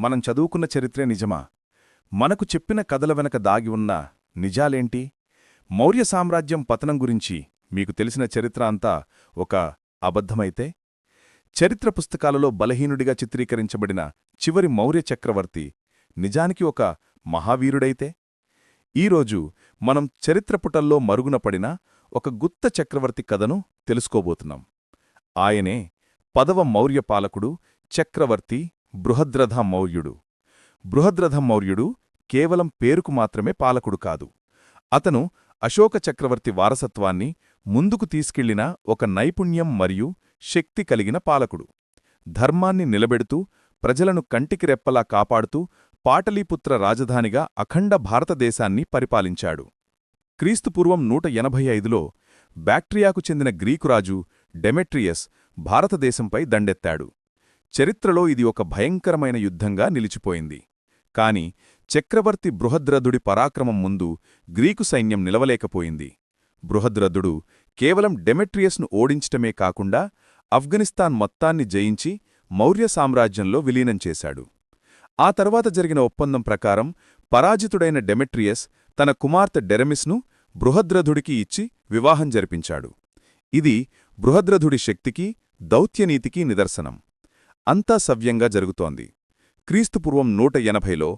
మనం చదువుకున్న చరిత్రే నిజమా? మనకు చెప్పిన కథల వెనక దాగి ఉన్న నిజాలేంటి? మౌర్య సామ్రాజ్యం పతనం గురించి మీకు తెలిసిన చరిత్ర అంతా ఒక అబద్ధమైతే? చరిత్ర పుస్తకాలలో బలహీనుడిగా చిత్రీకరించబడిన చివరి మౌర్య చక్రవర్తి నిజానికి ఒక మహావీరుడైతే? ఈరోజు మనం చరిత్ర పుటల్లో మరుగున పడిన ఒక గుత్త చక్రవర్తి కథను తెలుసుకోబోతున్నాం. ఆయనే పదవ మౌర్య పాలకుడు చక్రవర్తి బృహద్రథ మౌర్యుడు బృహద్రథ మౌర్యుడు కేవలం పేరుకు మాత్రమే పాలకుడు కాదు. అతను అశోక చక్రవర్తి వారసత్వాన్ని ముందుకు తీసుకెళ్ళిన ఒక నైపుణ్యం మరియు శక్తి కలిగిన పాలకుడు. ధర్మాన్ని నిలబెడుతూ ప్రజలను కంటికి రెప్పలా కాపాడుతూ పాటలీపుత్ర రాజధానిగా అఖండ భారతదేశాన్ని పరిపాలించాడు. క్రీస్తుపూర్వం నూట ఎనభై ఐదులో బ్యాక్ట్రియాకు చెందిన గ్రీకురాజు డెమెట్రియస్ భారతదేశంపై దండెత్తాడు. చరిత్రలో ఇది ఒక భయంకరమైన యుద్ధంగా నిలిచిపోయింది. కాని చక్రవర్తి బృహద్రథుడి పరాక్రమం ముందు గ్రీకు సైన్యం నిలవలేకపోయింది. బృహద్రథుడు కేవలం డెమెట్రియస్ను ఓడించటమే కాకుండా ఆఫ్ఘనిస్తాన్ మొత్తాన్ని జయించి మౌర్య సామ్రాజ్యంలో విలీనం చేశాడు. ఆ తర్వాత జరిగిన ఒప్పందం ప్రకారం పరాజితుడైన డెమెట్రియస్ తన కుమార్తె డెరమిస్ను బృహద్రథుడికి ఇచ్చి వివాహం జరిపించాడు. ఇది బృహద్రథుడి శక్తికి దౌత్యనీతికి నిదర్శనం. అంతా సవ్యంగా జరుగుతోంది. క్రీస్తుపూర్వం నూట ఎనభైలో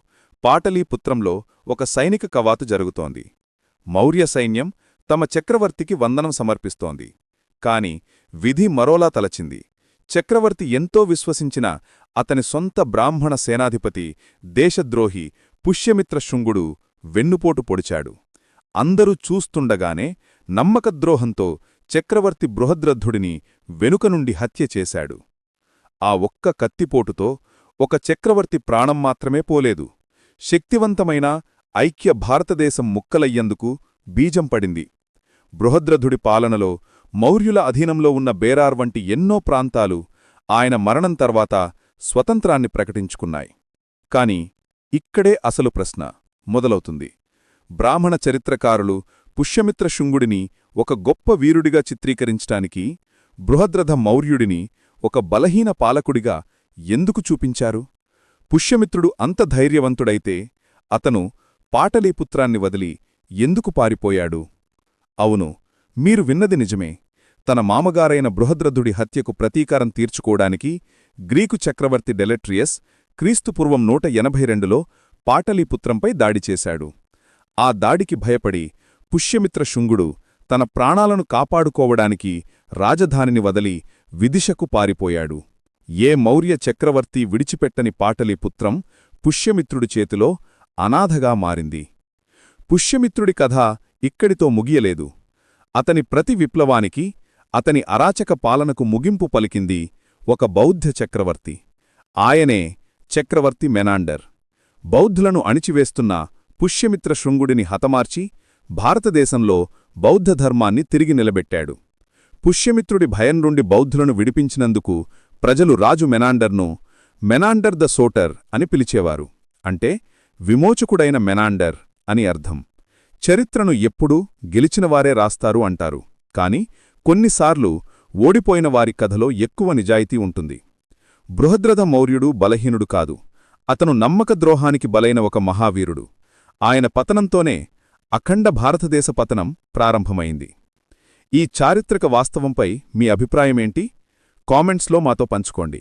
పాటలీపుత్రంలో ఒక సైనిక కవాతు జరుగుతోంది. మౌర్య సైన్యం తమ చక్రవర్తికి వందనం సమర్పిస్తోంది. కాని విధి మరోలా తలచింది. చక్రవర్తి ఎంతో విశ్వసించిన అతని సొంత బ్రాహ్మణ సేనాధిపతి దేశద్రోహి పుష్యమిత్ర శృంగుడు వెన్నుపోటు పొడిచాడు. అందరూ చూస్తుండగానే నమ్మకద్రోహంతో చక్రవర్తి బృహద్రద్ధుడిని వెనుక నుండి హత్య చేశాడు. ఆ ఒక్క కత్తిపోటుతో ఒక చక్రవర్తి ప్రాణం మాత్రమే పోలేదు. శక్తివంతమైన ఐక్య భారతదేశం ముక్కలయ్యందుకు బీజం పడింది. బృహద్రథుడి పాలనలో మౌర్యుల అధీనంలో ఉన్న బేరార్ వంటి ఎన్నో ప్రాంతాలు ఆయన మరణం తర్వాత స్వతంత్రాన్ని ప్రకటించుకున్నాయి. కాని ఇక్కడే అసలు ప్రశ్న మొదలవుతుంది. బ్రాహ్మణ చరిత్రకారులు పుష్యమిత్ర శుంగుడిని ఒక గొప్ప వీరుడిగా చిత్రీకరించటానికి బృహద్రథ మౌర్యుడిని ఒక బలహీన పాలకుడిగా ఎందుకు చూపించారు? పుష్యమిత్రుడు అంత ధైర్యవంతుడైతే అతను పాటలీపుత్రాన్ని వదిలి ఎందుకు పారిపోయాడు? అవును మీరు విన్నది నిజమే. తన మామగారైన బృహద్రథుడి హత్యకు ప్రతీకారం తీర్చుకోవడానికి గ్రీకు చక్రవర్తి డెలెట్రియస్ క్రీస్తుపూర్వం నూట ఎనభై రెండులో పాటలీపుత్రంపై దాడి చేశాడు. ఆ దాడికి భయపడి పుష్యమిత్ర శుంగుడు తన ప్రాణాలను కాపాడుకోవడానికి రాజధానిని వదలి విదిశకు పారిపోయాడు. ఏ మౌర్య చక్రవర్తి విడిచిపెట్టని పాటలీపుత్రం పుష్యమిత్రుడి చేతిలో అనాథగా మారింది. పుష్యమిత్రుడి కథ ఇక్కడితో ముగియలేదు. అతని ప్రతి విప్లవానికి అతని అరాచక పాలనకు ముగింపు పలికింది ఒక బౌద్ధ చక్రవర్తి. ఆయనే చక్రవర్తి మెనాండర్. బౌద్ధులను అణిచివేస్తున్న పుష్యమిత్ర శృంగుడిని హతమార్చి భారతదేశంలో బౌద్ధధర్మాన్ని తిరిగి నిలబెట్టాడు. పుష్యమిత్రుడి భయం నుండి బౌద్ధులను విడిపించినందుకు ప్రజలు రాజు మెనాండర్ను మెనాండర్ ద సోటర్ అని పిలిచేవారు. అంటే విమోచకుడైన మెనాండర్ అని అర్థం. చరిత్రను ఎప్పుడూ గెలిచినవారే రాస్తారు అంటారు. కాని కొన్నిసార్లు ఓడిపోయిన వారి కథలో ఎక్కువ నిజాయితీ ఉంటుంది. బృహద్రథ మౌర్యుడు బలహీనుడు కాదు. అతను నమ్మక ద్రోహానికి బలైన ఒక మహావీరుడు. ఆయన పతనంతోనే అఖండ భారతదేశ పతనం ప్రారంభమైంది. ఈ చారిత్రక వాస్తవంపై మీ అభిప్రాయమేంటి? కామెంట్స్లో మాతో పంచుకోండి.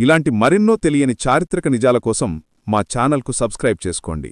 ఇలాంటి మరెన్నో తెలియని చారిత్రక నిజాల కోసం మా ఛానల్కు సబ్స్క్రైబ్ చేసుకోండి.